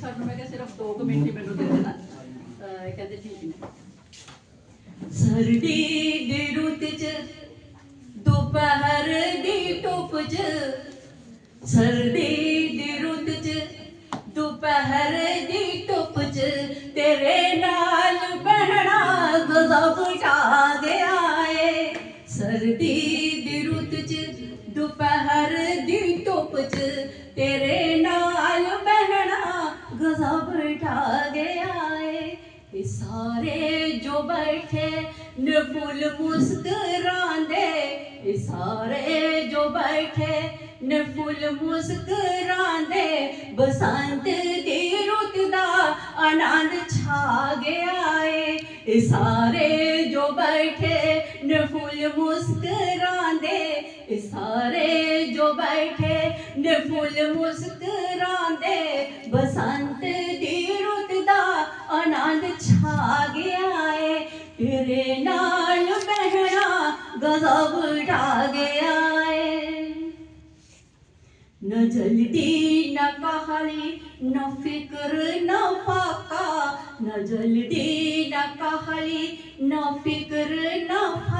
ਸਾਨੂੰ ਮੈਂ ਕਿਹਾ ਸਿਰਫ 2 ਮਿੰਟ ਮੈਨੂੰ ਦੇ ਦੇਣਾ। ਕਹਿੰਦੇ ਠੀਕ ਨੇ ਸਰਦੀ ਦੀ ਰੁੱਤ 'ਚ, ਦੁਪਹਿਰ ਦੀ ਧੁੱਪ 'ਚ, ਸਰਦੀ ਦੀ ਰੁੱਤ 'ਚ, ਦੁਪਹਿਰ ਦੀ ਧੁੱਪ 'ਚ, ਤੇਰੇ ਨਾਲ ਬਹਿਣਾ ਗਜ਼ਬ ਨੇ ਫੁੱਲ ਇਹ ਸਾਰੇ ਜੋ ਬੈਠੇ ਨੇ ਫੁੱਲ ਮੁਸਕਰਾਉਂਦੇ ਬਸੰਤ ਦੀ ਰੁੱਤ ਦਾ ਆਨੰਦ ਛਾ ਗਿਆ ਏ ਇਹ ਸਾਰੇ ਜੋ ਬੈਠੇ ਨੇ ਫੁੱਲ ਮੁਸਕਰਾਉਂਦੇ ਇਹ ਸਾਰੇ ਜੋ ਬੈਠੇ ਨੇ ਫੁੱਲ ਮੁਸਕਰਾਉਂਦੇ ਬਸੰਤ ਦੀ ਰੁੱਤ ਦਾ ਆਨੰਦ जल्दी न कहाली न फिक्र न फाका न जल्दी न कहाली न फिक्र न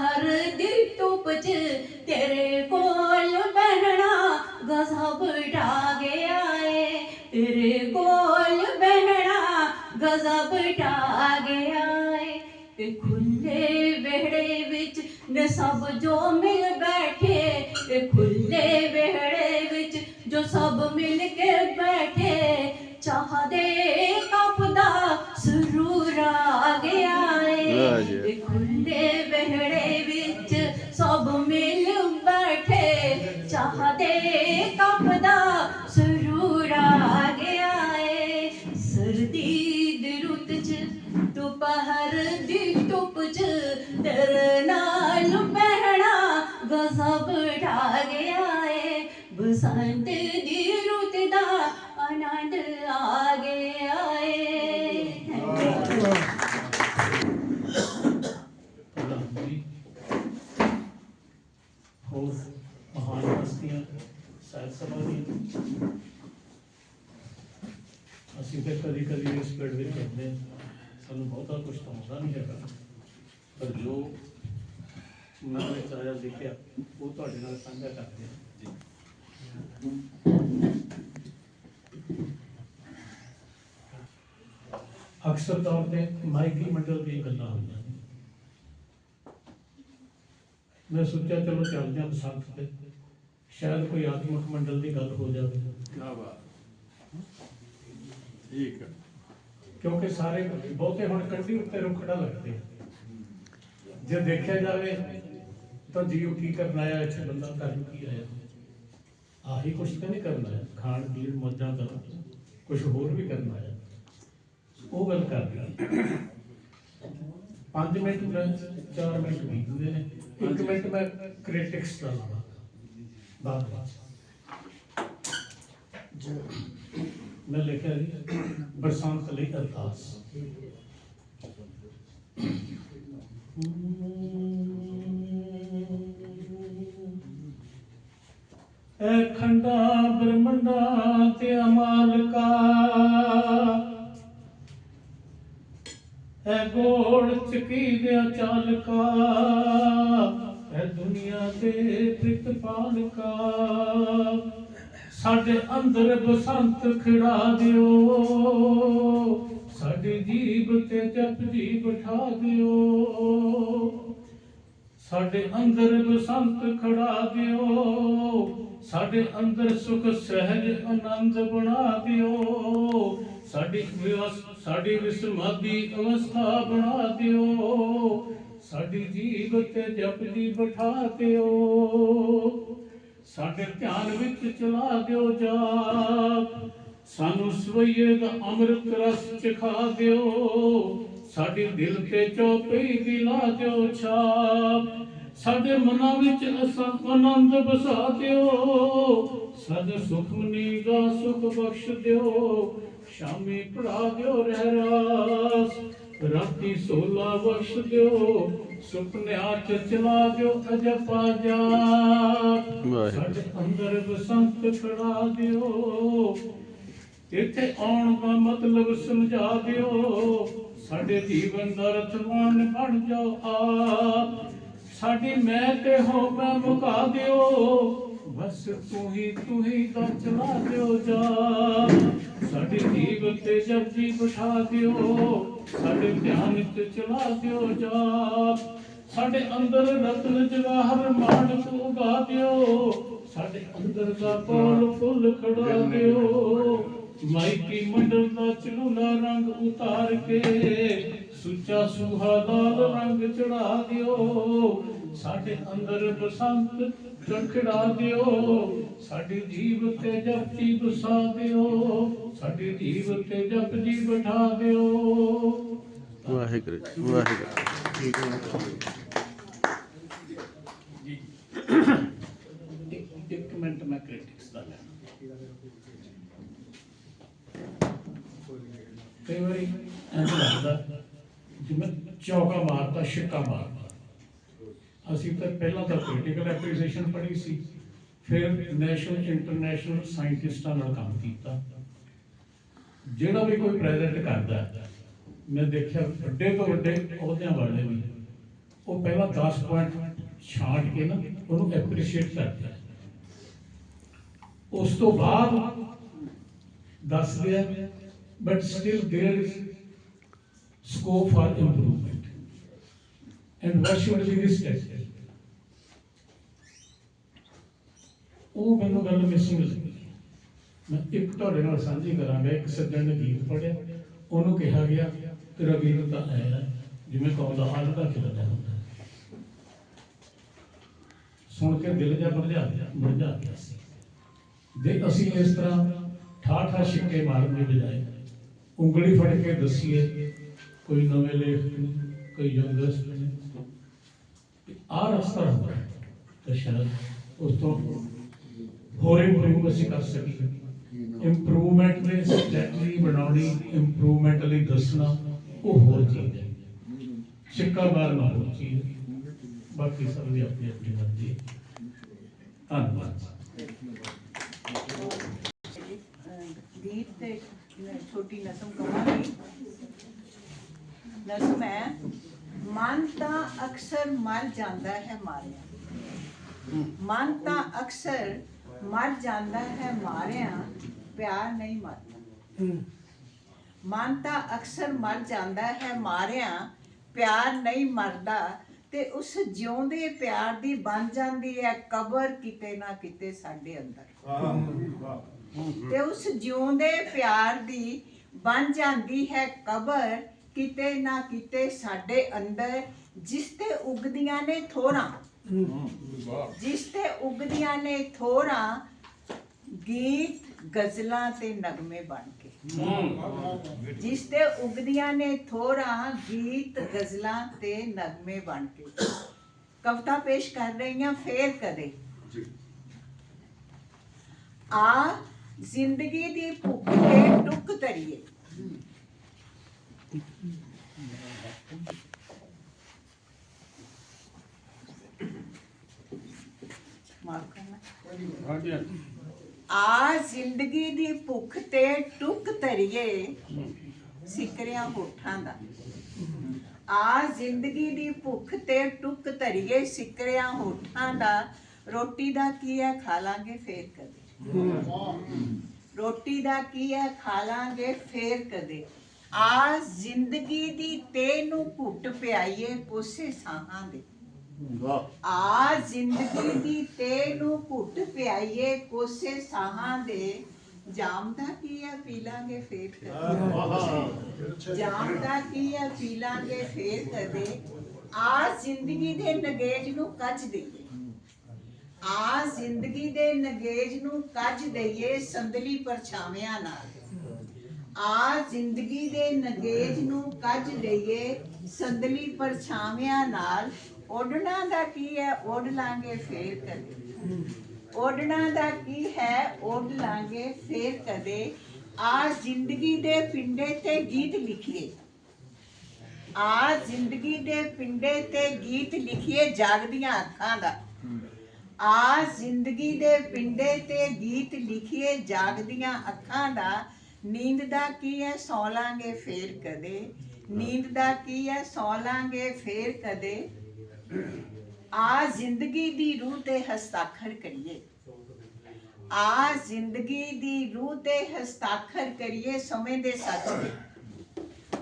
ਦੁਪਹਿਰ ਦੀ ਧੁੱਪ 'ਚ ਤੇਰੇ ਕੋਲ ਬਹਿਣਾ ਗਜ਼ਬ ਢਾ ਗਿਆ ਏ ਤੇਰੇ ਕੋਲ ਬਹਿਣਾ ਗਜ਼ਬ ਢਾ ਗਿਆ ਏ ਤੇ ਖੁੱਲੇ ਵਿਹੜੇ ਵਿੱਚ ਨੇ ਸਭ ਜੋ ਮਿਲ ਬੈਠੇ। ਤੇ ਖੁੱਲੇ ਵਿਹੜੇ ਵਿੱਚ ਜੋ ਸਭ ਮਿਲ ਕੇ ਦੁਪਹਿਰ ਦੀ ਧੁੱਪ 'ਚ ਤੇਰੇ ਨਾਲ ਬਹਿਣਾ ਗਜ਼ਬ ਢਾ ਗਿਆ ਏ ਬਸੰਤ ਦੀ ਰੁੱਤ ਦਾ ਆਨੰਦ ਆ ਗਿਆ ਏ ਹੋਰ ਮਹਾਨ ਹਸਤੀਆਂ ਸਾਹਿਬ ਸਭਾ ਦੀਆਂ ਅਸੀਂ ਫਿਰ ਕਦੀ ਕਦੀ ਇਸ ਪਿੰਡ ਵਿੱਚ ਕਹਿੰਦੇ ਹਾਂ, ਸਾਨੂੰ ਬਹੁਤਾ ਕੁਝ ਤਾਂ ਆਉਂਦਾ ਨਹੀਂ ਹੈਗਾ। ਪਰ ਜੋ ਮਨ ਵਿੱਚ ਆਇਆ ਲਿਖਿਆ ਉਹ ਤੁਹਾਡੇ ਨਾਲ ਸਾਂਝਾ ਕਰਦੇ ਹਾਂ। ਅਕਸਰ ਤੌਰ ਤੇ ਮਾਈਕੀ ਮੰਡਲ ਦੀਆਂ ਗੱਲਾਂ ਹੁੰਦੀਆਂ ਮੈਂ ਸੋਚਿਆ ਚਲੋ ਚੱਲਦੇ ਹਾਂ ਬਸੰਤ ਤੇ। ਸ਼ਾਇਦ ਕੋਈ ਆਤਮਿਕ ਮੰਡਲ ਦੀ ਗੱਲ ਹੋ ਜਾਵੇ। ਕਿਆ ਬਾਤ। ਠੀਕ ਹੈ। ਕਿਉਂਕਿ ਸਾਰੇ ਬਹੁਤੇ ਹੁਣ ਕੰਢੀ ਉੱਤੇ ਰੁੱਖੜਾ ਲੱਗਦੇ। ਜੇ ਦੇਖਿਆ ਜਾਵੇ ਤਾਂ ਜੀਵ ਕੀ ਕਰਨ ਆਇਆ, ਇੱਥੇ ਬੰਦਾ ਕਰਨ ਕੀ ਆਇਆ? ਆਹੀ ਕੁਛ ਤਾਂ ਨਹੀਂ ਕਰਨਾ ਹੈ ਖਾਣ, ਪੀਣ ਮੌਜਾਂ ਕਰਨ ਕੁਝ ਹੋਰ ਵੀ ਕਰਨਾ ਹੈ ਉਹ ਗੱਲ ਕਰ ਰਹੀ 5 ਮਿੰਟ ਮੈਂ 4 ਮਿੰਟ ਬੀਤਦੇ ਨੇ। 1 ਮਿੰਟ ਮੈਂ ਕ੍ਰਿਟਿਕਸ ਦਾ ਲਾਵਾਂ ਬਾਤ ਬਾਤ मैं लिखा बरसात लिए अरदास। खंडा ब्रह्मंडा ते अमाल का। गोड़ चकी दिया चाल का। दुनिया के पाल का। ਸਾਡੇ ਅੰਦਰ ਬਸੰਤ ਖਿੜਾ ਦਿਓ। ਸਾਡੀ ਜੀਬ ਤੇ ਜਪਜੀ ਬਿਠਾ ਦਿਓ। ਸਾਡੇ ਅੰਦਰ ਬਸੰਤ ਖੜਾ ਦਿਓ। ਸਾਡੇ ਅੰਦਰ ਸੁਖ ਸਹਿਜ ਆਨੰਦ ਬਣਾ ਦਿਓ। ਸਾਡੀ ਸਾਡੀ ਵਿਸਮਾਦੀ ਅਵਸਥਾ ਬਣਾ ਦਿਓ। ਸਾਡੀ ਜੀਵ ਤੇ ਜਪਜੀ ਬਿਠਾ ਦਿਓ। ਸਾਡੇ ਧਿਆਨ ਵਿੱਚ ਚਲਾ ਦਿਓ ਜਾਪ ਸਾਨੂੰ ਸਵਈਏ ਦਾ ਅੰਮ੍ਰਿਤ ਰਸ ਚਖਾ ਦਿਓ। ਸਾਡੇ ਦਿਲ ਤੇ ਚੌਪਈ ਦੀ ਲਾ ਦਿਓ ਛਾਪ। ਸਾਡੇ ਮਨਾਂ ਵਿੱਚ ਅਸਾਂ ਆਨੰਦ ਵਸਾ ਦਿਓ। ਸਾਡੇ ਸੁਖਮਨੀ ਦਾ ਸੁਖ ਬਖਸ਼ ਦਿਓ। ਸ਼ਾਮੀ ਪੜਾ ਦਿਓ ਰਹਿ ਰਾਸ ਰਾਤੀ ਸੋਲਾ ਬਖਸ਼ ਦਿਓ। ਸੁਪਨਿਆਂ ਚ ਚਲਾ ਦਿਓ ਅਜਪਾ ਜਾ। ਸਾਡੇ ਅੰਦਰ ਬਸੰਤ ਖੜਾ ਦਿਓ। ਇੱਥੇ ਆਉਣ ਦਾ ਮਤਲਬ ਸਮਝਾ ਦਿਓ। ਸਾਡੇ ਜੀਵਨ ਦਾ ਰਤਮਾਨ ਬਣ ਜਾਓ ਆਪ। ਸਾਡੀ ਮੈਂ ਤੇ ਹੋ ਮੈਂ ਮੁਕਾ ਦਿਓ। ਬਸ ਤੂੰ ਹੀ ਤੂੰ ਹੀ ਤਾਂ ਚਲਾ ਦਿਓ ਜਾ। ਸਾਡੇ ਜੀਵ ਤੇ ਜਪਜੀ ਬਿਠਾ ਦਿਓ। ਸਾਡੇ ਧਿਆਨ ਤੇ ਚਲਾ ਦਿਓ ਜਾ ਸਾਡੇ ਅੰਦਰ ਰਤਨ ਜਵਾਹਰ ਮਾਨਕ ਉਗਾ ਦਿਓ। ਸਾਡੇ ਅੰਦਰ ਦਾ ਕੋਲ ਫੁੱਲ ਖੜਾ ਦਿਓ। ਮਾਈਕੀ ਮੰਡਲ ਦਾ ਚਲੂਲਾ ਰੰਗ ਉਤਾਰ ਕੇ ਸੁੱਚਾ ਸੁਹਾ ਲਾਲ ਰੰਗ ਚੜਾ ਦਿਓ। ਸਾਡੇ ਅੰਦਰ ਬਸੰਤ ਚੜਖੜਾ ਦਿਓ। ਸਾਡੀ ਜੀਵ ਤੇ ਜਪਜੀ ਬਸਾ ਦਿਓ। ਸਾਡੀ ਜੀਵ ਤੇ ਜਪਜੀ ਬਿਠਾ ਦਿਓ। ਵਾਹਿਗੁਰੂ ਜੀ, ਵਾਹਿਗੁਰੂ ਇੱਕ ਇੱਕ ਮਿੰਟ ਮੈਂ ਕ੍ਰਿਟਿਕਸ ਦਾ ਲੈਣਾ। ਕਈ ਵਾਰੀ ਐਂ ਲੱਗਦਾ ਜਿਵੇਂ ਚੌਕਾ ਮਾਰਤਾ ਛਿੱਕਾ ਮਾਰਦਾ ਅਸੀਂ ਤਾਂ ਪਹਿਲਾਂ ਤਾਂ ਪੋਲੀਟੀਕਲ ਐਪਰੀਸੀਏਸ਼ਨ ਪੜ੍ਹੀ ਸੀ ਫਿਰ ਨੈਸ਼ਨਲ ਇੰਟਰਨੈਸ਼ਨਲ ਸਾਇੰਟਿਸਟਾਂ ਨਾਲ ਕੰਮ ਕੀਤਾ। ਜਿਹੜਾ ਵੀ ਕੋਈ ਪ੍ਰੈਜ਼ੈਂਟ ਕਰਦਾ ਮੈਂ ਦੇਖਿਆ ਵੱਡੇ ਤੋਂ ਵੱਡੇ ਅਹੁਦਿਆਂ ਵਾਲੇ ਵੀ ਉਹ ਪਹਿਲਾਂ 10 ਪੁਆਇੰਟ ਛਾਂਟ ਕੇ ਨਾ ਉਹਨੂੰ ਐਪਰੀਸ਼ੀਏਟ ਕਰਦੇ ਆ ਉਸ ਤੋਂ ਬਾਅਦ ਦੱਸਦੇ ਆ but still there is scope for improvement and what should be this test ਉਹ ਮੈਨੂੰ ਗੱਲ ਮਿਸਿੰਗ ਲੱਗੀ ਮੈਂ ਇੱਕ ਤੁਹਾਡੇ ਨਾਲ ਸਾਂਝੀ ਕਰਾਂਗਾ ਇੱਕ ਸੱਜਣ ਨੇ ਗੀਤ ਪੜਿਆ ਉਹਨੂੰ ਕਿਹਾ ਗਿਆ ਤੇਰਾ ਗੀਤ ਤਾਂ ਹੈ ਨਾ, ਜਿਵੇਂ ਕੌਂਦਾ ਹੱਲ ਦਾ ਖਿਲਦਾ ਹੁੰਦਾ ਹੈ। ਸੁਣ ਕੇ ਦਿਲ ਜਾ ਬਰਜਾ ਗਿਆ ਬਰਜਾ ਗਿਆ ਸੀ ਜੇ ਅਸੀਂ ਇਸ ਤਰ੍ਹਾਂ ਠਾਠਾ ਛਿੱਕੇ ਮਾਰਨ ਦੀ ਬਜਾਏ ਉਂਗਲੀ ਫੜ ਕੇ ਦਸੀਏ ਕੋਈ ਨਵੇਂ ਲੇਖਕ ਨੇ ਕੋਈ ਯੰਗਸਟ ਨੇ ਆ ਰਸਤਾ ਹੁੰਦਾ ਹੈ, ਤਾਂ ਸ਼ਾਇਦ ਉਸ ਤੋਂ ਹੋਰ ਇੰਪਰੂਵ ਅਸੀਂ ਕਰ ਸਕੀਏ ਇੰਪਰੂਵਮੈਂਟ ਲਈ ਸਟ੍ਰੈਟਜੀ ਬਣਾਉਣੀ ਇੰਪਰੂਵਮੈਂਟ ਲਈ ਦੱਸਣਾ ਉਹ ਹੋਰ ਚੀਜ਼ ਹੈ ਸਿੱਕਾ ਮਾਰਨਾ ਹੋਰ ਚੀਜ਼ ਹੈ ਬਾਕੀ ਸਭ ਦੀ ਆਪਣੀ ਆਪਣੀ ਮਰਜ਼ੀ ਹੈ ਧੰਨਵਾਦ ਗੀਤ ਤੇ ਛੋਟੀ ਨਸਮ ਕਵਾਂਗੀ ਨਸਮ ਹੈ ਮਨ ਤਾਂ ਅਕਸਰ ਮਰ ਜਾਂਦਾ ਹੈ ਮਾਰਿਆ ਮਨ ਤਾਂ ਅਕਸਰ ਮਰ ਜਾਂਦਾ ਹੈ ਮਾਰਿਆ ਪਿਆਰ ਨਹੀਂ ਮਰਦਾ ਮਨ ਤਾਂ ਅਕਸਰ ਮਰ ਜਾਂਦਾ ਹੈ ਮਾਰਿਆ ਪਿਆਰ ਨਹੀਂ ਮਰਦਾ ਤੇ ਉਸ ਜਿਉਂਦੇ ਪਿਆਰ ਦੀ ਬਣ ਜਾਂਦੀ ਹੈ ਕਬਰ ਕਿਤੇ ਨਾ ਕਿਤੇ ਸਾਡੇ ਅੰਦਰ। ਤੇ ਉਸ ਜਿਉਂਦੇ ਪਿਆਰ ਦੀ ਬਣ ਜਾਂਦੀ ਹੈ ਕਬਰ ਕਿਤੇ ਨਾ ਕਿਤੇ ਸਾਡੇ ਅੰਦਰ ਜਿਸ ਤੇ ਉਗਦੀਆਂ ਨੇ ਥੋਰਾਂ। ਜਿਸ ਤੇ ਉਗਦੀਆਂ ਨੇ ਥੋਰਾਂ ਗੀਤ ਗਜ਼ਲਾਂ ਤੇ ਨਗਮੇ ਬਣ ਜਿਸ ਤੇ ਉਗਦੀਆਂ ਨੇ ਥੋਰਾਂ ਗੀਤ ਗਜ਼ਲਾਂ ਤੇ ਨਗਮੇ ਬਣ ਕੇ। ਕਵਿਤਾ ਪੇਸ਼ ਕਰ ਰਹੀ ਹਾਂ ਫੇਰ ਕਦੇ। ਆ ਜ਼ਿੰਦਗੀ ਦੀ ਭੁੱਖ ਤੇ ਟੁੱਕ ਤਰੀਏ ਮਾਫ ਕਰਨਾ ਆ ਜ਼ਿੰਦਗੀ ਦੀ ਭੁੱਖ ਤੇ ਟੁੱਕ ਤਰੀਏ ਸਿਕਰਿਆਂ ਹੋਠਾਂ ਦਾ। ਆ ਜ਼ਿੰਦਗੀ ਦੀ ਭੁੱਖ ਤੇ ਟੁੱਕ ਤਰੀਏ ਸਿਕਰਿਆਂ ਹੋਠਾਂ ਦਾ। ਰੋਟੀ ਦਾ ਕੀ ਹੈ, ਖਾ ਲਾਂਗੇ, ਫੇਰ ਕਦੇ। ਰੋਟੀ ਦਾ ਕੀ ਹੈ, ਖਾ ਲਾਂਗੇ, ਫੇਰ ਕਦੇ। ਆ ਜ਼ਿੰਦਗੀ ਦੀ ਤੇ ਨੂੰ ਘੁੱਟ ਪਿਆਈਏ ਕੋਸੇ ਸਾਹਾਂ ਦੇ। ਆ ਜ਼ਿੰਦਗੀ ਦੀ ਤੇ ਨੂੰ ਘੁੱਟ ਪਿਆਈਏ ਕੋਸੇ ਸਾਹਾਂ ਦੇ ਜਾਮ ਦਾ ਕੀ ਹੈ ਪੀ ਲਾਂਗੇ ਫੇਰ ਕਦੇ? ਜਾਮ ਦਾ ਕੀ ਹੈ ਪੀ ਲਾਂਗੇ ਫੇਰ ਕਦੇ? ਆ ਜ਼ਿੰਦਗੀ ਦੇ ਨਗੇਜ ਨੂੰ ਕੱਜ ਦਈਏ। ਆ ਜ਼ਿੰਦਗੀ ਦੇ ਨਗੇਜ ਨੂੰ ਕੱਜ ਦਈਏ ਸੰਦਲੀ ਪਰਛਾਵਿਆਂ ਨਾਲ। ਆ ਜ਼ਿੰਦਗੀ ਦੇ ਨਗੇਜ ਨੂੰ ਕੱਜ ਲਈਏ, ਸੰਦਲੀ ਪਰਛਾਵਿਆਂ ਨਾਲ। ਓਡਣਾ ਦਾ ਕੀ ਹੈ? ਓਡ ਲਾਂਗੇ, ਫੇਰ ਕਦੇ। ਓਡਣਾ ਦਾ ਕੀ ਹੈ? ਓਡ ਲਾਂਗੇ, ਫੇਰ ਕਦੇ। ਆ ਜ਼ਿੰਦਗੀ ਦੇ ਪਿੰਡੇ ਤੇ ਗੀਤ ਲਿਖੀਏ। ਆ ਜ਼ਿੰਦਗੀ ਦੇ ਪਿੰਡੇ ਤੇ ਗੀਤ ਲਿਖੀਏ ਜਾਗਦੀਆਂ ਅੱਖਾਂ ਦਾ। ਆ ਜ਼ਿੰਦਗੀ ਦੇ ਪਿੰਡੇ ਤੇ ਗੀਤ ਲਿਖੀਏ ਜਾਗਦੀਆਂ ਅੱਖਾਂ ਦਾ। ਨੀਂਦ ਦਾ ਕੀ ਹੈ? ਸੌ ਲਾਂਗੇ ਫੇਰ ਕਦੇ। ਨੀਂਦ ਦਾ ਕੀ ਹੈ? ਸੌ ਲਾਂਗੇ ਫੇਰ ਕਦੇ। ਆ ਜ਼ਿੰਦਗੀ ਦੀ ਰੂਹ ਤੇ ਹਸਤਾਖਰ ਕਰੀਏ। ਆ ਜ਼ਿੰਦਗੀ ਦੀ ਰੂਹ ਤੇ ਹਸਤਾਖਰ ਕਰੀਏ ਸਮੇਂ ਦੇ ਸੱਚ ਦੇ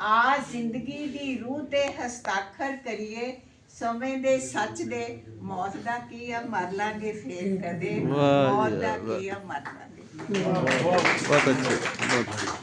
ਆ ਜ਼ਿੰਦਗੀ ਦੀ ਰੂਹ ਤੇ ਹਸਤਾਖਰ ਕਰੀਏ ਸਮੇਂ ਦੇ ਸੱਚ ਦੇ। ਮੌਤ ਦਾ ਕੀ ਆ ਮਰ ਲਾਂਗੇ ਫੇਰ ਕਦੇ। ਮੌਤ ਦਾ। ਕੀ ਆ ਮਰ ਲਾਂਗੇ। ਬਹੁਤ ਅੱਛੇ ਬਹੁਤ ਅੱਛੇ